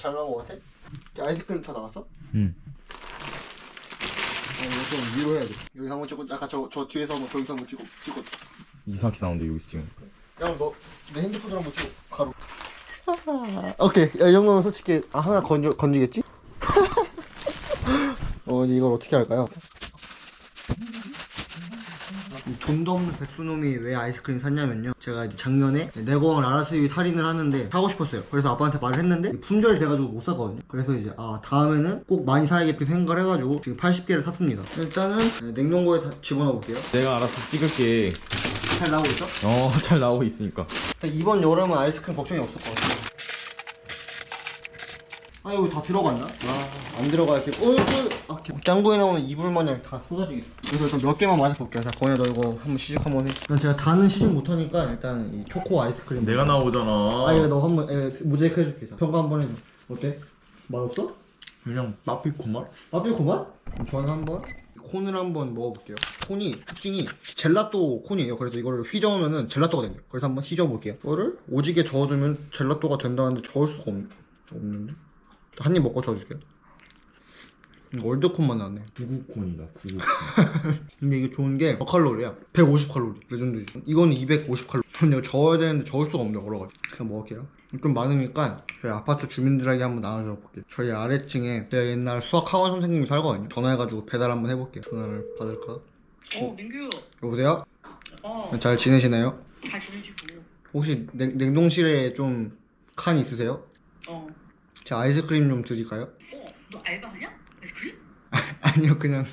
잘 나온 거 같아? 아이스크림 다 나왔어? 응. 어, 이거 좀 위로 해야 돼. 여기 한번 찍고, 아까 저, 저 뒤에서 한번, 저기서 한번 찍고, 찍고. 이상하게 나오는데 여기서 지금. 야, 너, 내 핸드폰으로 한번 찍어. 가로. 오케이. 야, 이 정도면 솔직히, 아, 하나 건져, 건지겠지? 어, 이걸 어떻게 할까요? 이 돈도 없는 백수놈이 왜 아이스크림 샀냐면요. 제가 이제 작년에 내고왕 라라스위 살인을 하는데 사고 싶었어요. 그래서 아빠한테 말을 했는데 품절이 돼가지고 못 샀거든요. 그래서 이제 아 다음에는 꼭 많이 사야겠다 생각을 해가지고 지금 80개를 샀습니다. 일단은 냉동고에 다 집어넣어 볼게요. 내가 알아서 찍을게. 잘 나오고 있죠? 어, 잘 나오고 있으니까. 이번 여름은 아이스크림 걱정이 없을 것 같아요. 아 여기 다 들어갔나? 아안 들어가 이렇게 어, 어, 아, 짱구에 나오는 이불 마냥 다 쏟아지겠어. 그래서 일단 몇 개만 맞아볼게요. 자 권야 너 이거 한번 시식 한번 해. 일단 제가 다는 시식 못하니까 일단 이 초코 아이스크림. 내가 나오잖아. 아 이거 너 한번 에, 모자이크 해줄게. 자, 평가 한번 해줘. 어때? 맛없어? 그냥 빠삐코 맛? 아삐 고만? 저는 한번 콘을 한번 먹어볼게요. 콘이 특징이 젤라또 콘이에요. 그래서 이거를 휘저으면은 젤라또가 됩니다. 그래서 한번 휘저어볼게요. 이거를 오지게 저어주면 젤라또가 된다는데 저을 수가 없, 없는데? 한 입 먹고. 이거 월드콘만 나왔네. 구구콘이다, 구구콘. 근데 이게 좋은 게 저칼로리야. 150칼로리. 레전드지. 이건 250칼로리. 근데 이거 저어야 되는데 저을 수가 없네, 얼어가지고. 그냥 먹을게요. 좀 많으니까 저희 아파트 주민들에게 한번 나눠줘 볼게요. 저희 아래층에 제가 옛날 수학 학원 선생님이 살거든요. 전화해가지고 배달 한번 해볼게요. 전화를 받을까? 어, 민규. 여보세요? 어, 잘 지내시나요? 잘 지내시고. 혹시 냉, 냉동실에 좀 칸 있으세요? 어. 제가 아이스크림 좀 드릴까요? 어, 너 알바하냐? 아이스크림? 아니요, 그냥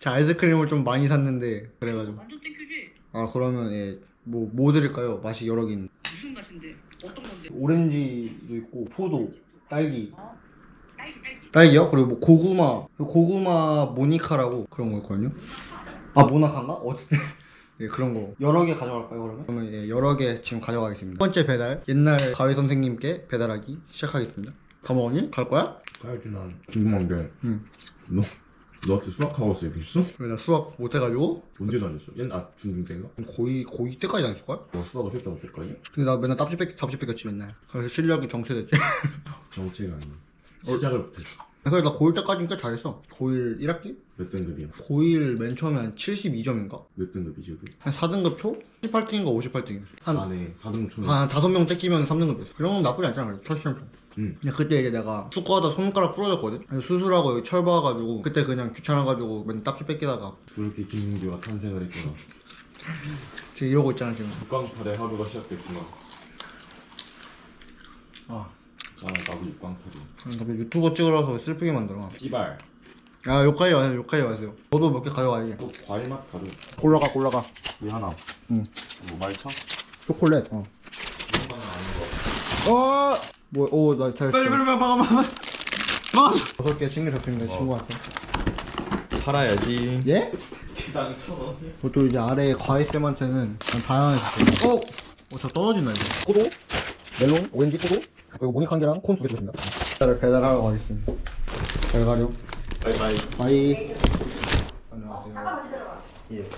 제가 아이스크림을 좀 많이 샀는데 그래가지고. 완전 땡큐지? 아 그러면 예, 뭐, 뭐 드릴까요? 맛이 여러 개 있는. 무슨 맛인데? 어떤 건데? 오렌지도 있고 포도, 딸기. 어? 딸기, 딸기. 딸기요? 그리고 뭐 고구마, 고구마 모니카라고 그런 거 있거든요. 아 모나카인가? 어쨌든 네, 그런 거 여러 개 가져갈까요 그러면? 그러면 예, 여러 개 지금 가져가겠습니다. 첫 번째 배달 옛날 가위 선생님께 배달하기 시작하겠습니다. 다 먹었니? 갈 거야? 가야지, 난. 궁금한 게. 응. 너, 너한테 수학하고 있어, 있어? 왜 나 수학 못해가지고 언제 다녔어? 옛날, 아, 중등 때인가? 고이 고이 때까지 다녔을걸? 너 수학을 했다고 때까지? 근데 나 맨날 답지 뺏 답지 뺏겼지 맨날. 그래서 실력이 정체됐지. 정체가 아니야. 시작을 못했어. 그래서 나 고1 때까지는 꽤 잘했어. 고1 1학기? 몇 등급이야? 고1 맨 처음에 한 72점인가? 몇 등급이지, 여기? 한 4등급 초? 18등인가 58등이었어. 한 4네, 4등급 초네. 한 다섯 명 째끼면 3등급이었어. 그 정도는 나쁘지 않잖아, 그래도 첫 시험 좀. 응. 근데 그때 이제 내가 축구하다 손가락 부러졌거든? 그래서 수술하고 여기 철 봐가지고 그때 그냥 귀찮아가지고 맨날 땀치 뺏기다가 그렇게 김민규가 탄생을 했구나. 지금 이러고 있잖아, 지금. 육광팔의 하루가 시작됐구나. 아. 아, 나도 육광팔이. 나 유튜버 찍으러서 슬프게 만들어. 씨발. 야, 여기까지 와세요, 여기까지 와세요. 너도 몇 개 가져가야지. 또 과일 맛 가루. 골라가, 골라가. 이 하나. 응. 뭐 말차? 초콜릿, 어. 어! 뭐, 오, 나 잘. 빨리, 빨리, 빨리, 막아, 막아. 막아! 여섯 개 챙겨줬습니다, 친구한테. 팔아야지. 예? 기당 천 원. 그것도 이제 아래 과일쌤한테는 다양하게 줬어요. 어? 어, 저 떨어진다, 이거. 포도, 멜론, 오렌지, 포도, 그리고 모닉 한 개랑 콘 두개 주셨습니다. 배달을 배달하러 가겠습니다. 잘 가렴. 바이바이. 바이. 안녕하세요. 예.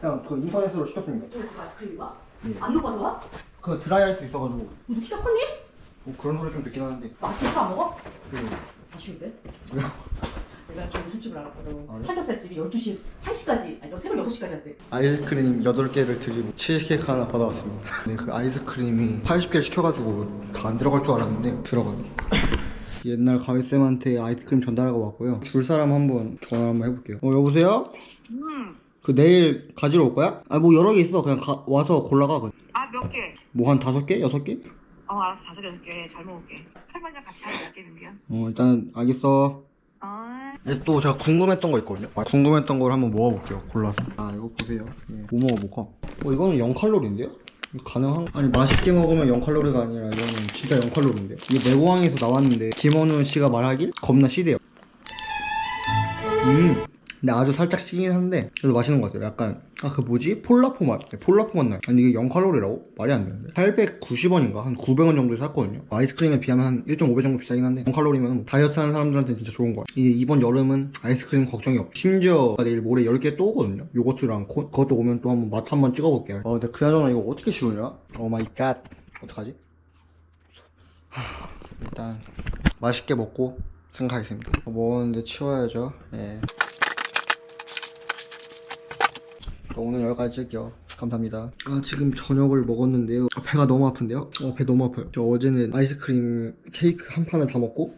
그냥 그 인터넷으로 시켰습니다. 아이스크림이야? 예. 안 녹아서 와? 그 드라이 아이스 있어가지고 너 키가 컸니? 뭐 그런 소리 좀 듣긴 하는데. 맛있게 안 먹어? 그, 아쉬운데? 왜요? 내가 저 무슨 집을 알았거든 아, 네? 삼겹살집이 12시 1시까지 아니 새벽 6시까지 한대 아이스크림 8개를 드리고 치즈케이크 하나 받아왔습니다. 네, 그 아이스크림이 80개 시켜가지고 다 안 들어갈 줄 알았는데 들어가요. 옛날 가위쌤한테 아이스크림 전달하고 왔고요. 줄 사람 한번 전화 한번 해볼게요. 어, 여보세요? 음. 그 내일 가지러 올 거야? 아, 뭐 여러 개 있어. 그냥 가- 와서 골라가. 아, 몇 개? 뭐 한 다섯 개? 여섯 개? 어, 알았어. 다섯 개, 여섯 개. 잘 먹을게. 할머니랑 같이 잘 먹을게, 민규야. 어, 일단 알겠어. 어. 네, 또 제가 궁금했던 거 있거든요. 아, 궁금했던 걸 한번 먹어볼게요. 골라서. 아, 이거 보세요. 예. 뭐 먹어볼까? 어, 이거는 0칼로리인데요? 이거 가능한? 아니, 맛있게 먹으면 0칼로리가 아니라 이거는 진짜 0칼로리인데요? 이게 내고항에서 나왔는데, 김원우 씨가 말하길 겁나 시대요. 음. 근데 아주 살짝 시긴 한데, 그래도 맛있는 것 같아요. 약간, 아, 그 뭐지? 폴라포 맛. 네, 폴라포 맛 나요. 아니, 이게 0칼로리라고? 말이 안 되는데. 890원인가? 한 900원 정도에 샀거든요. 아이스크림에 비하면 한 1.5배 정도 비싸긴 한데, 0칼로리면 뭐 다이어트 하는 사람들한테 진짜 좋은 거 같아요. 이게 이번 여름은 아이스크림 걱정이 없고, 심지어 내일 모레 10개 또 오거든요. 요거트랑 콘? 그것도 오면 또 한번 맛 한번 찍어볼게요. 어, 근데 그나저나 이거 어떻게 씌우냐? 오 마이 갓. 어떡하지? 하... 일단 맛있게 먹고 생각하겠습니다. 먹었는데 치워야죠. 예. 또 오늘 여기까지 할게요. 감사합니다. 아 지금 저녁을 먹었는데요. 아, 배가 너무 아픈데요? 어, 배 너무 아파요. 저 어제는 아이스크림 케이크 한 판을 다 먹고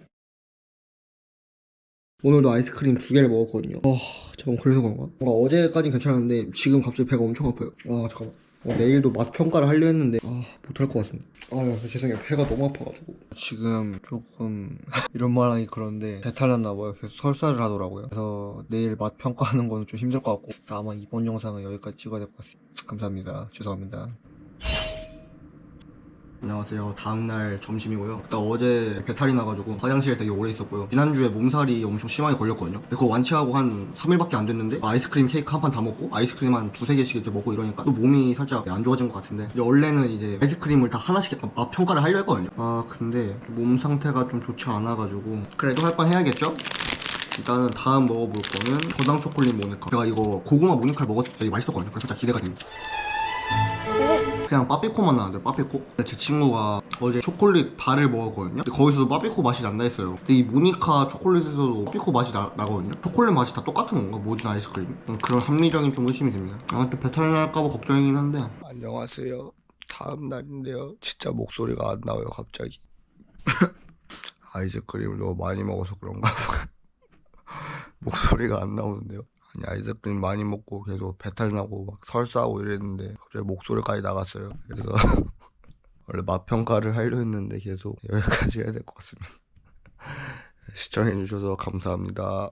오늘도 아이스크림 두 개를 먹었거든요. 어, 잠깐 그래서 그런가? 뭔가 어제까진 괜찮았는데 지금 갑자기 배가 엄청 아파요. 아 잠깐만. 어, 내일도 맛 평가를 하려 했는데 아 못할 것 같습니다. 아 죄송해요. 배가 너무 아파가지고 지금 조금 이런 말하기 그런데 배탈 났나 봐요. 계속 설사를 하더라고요. 그래서 내일 맛 평가하는 거는 좀 힘들 것 같고 아마 이번 영상은 여기까지 찍어야 될 것 같습니다. 감사합니다. 죄송합니다. 안녕하세요. 다음날 점심이고요. 일단 어제 배탈이 나가지고 화장실에 되게 오래 있었고요. 지난주에 몸살이 엄청 심하게 걸렸거든요. 그거 완치하고 한 3일밖에 안 됐는데 아이스크림 케이크 한 판 다 먹고 아이스크림 한 두세 개씩 이렇게 먹고 이러니까 또 몸이 살짝 안 좋아진 것 같은데 이제 원래는 이제 아이스크림을 다 하나씩 약간 맛 평가를 하려 했거든요. 아 근데 몸 상태가 좀 좋지 않아가지고 그래도 할뻔 해야겠죠? 일단은 다음 먹어볼 거는 저당 초콜릿 모니카. 제가 이거 고구마 모니카를 먹었을 때 맛있었거든요. 그래서 진짜 기대가 됩니다. 그냥 빠삐코만 나는데 빠삐코? 제 친구가 어제 초콜릿 바를 먹었거든요? 근데 거기서도 빠삐코 맛이 난다 했어요. 근데 이 모니카 초콜릿에서도 빠삐코 맛이 나, 나거든요? 초콜릿 맛이 다 똑같은 건가? 모든 아이스크림 음, 그런 합리적인 좀 의심이 됩니다. 아또 배탈 날까봐 걱정이긴 한데. 안녕하세요. 다음 날인데요. 진짜 목소리가 안 나와요 갑자기. 아이스크림을 너무 많이 먹어서 그런가? 목소리가 안 나오는데요 아이스크림 많이 먹고 계속 배탈 나고 막 설사하고 이랬는데 갑자기 목소리까지 나갔어요. 그래서 원래 맛 평가를 하려 했는데 계속 여기까지 해야 될 것 같습니다. 시청해주셔서 감사합니다.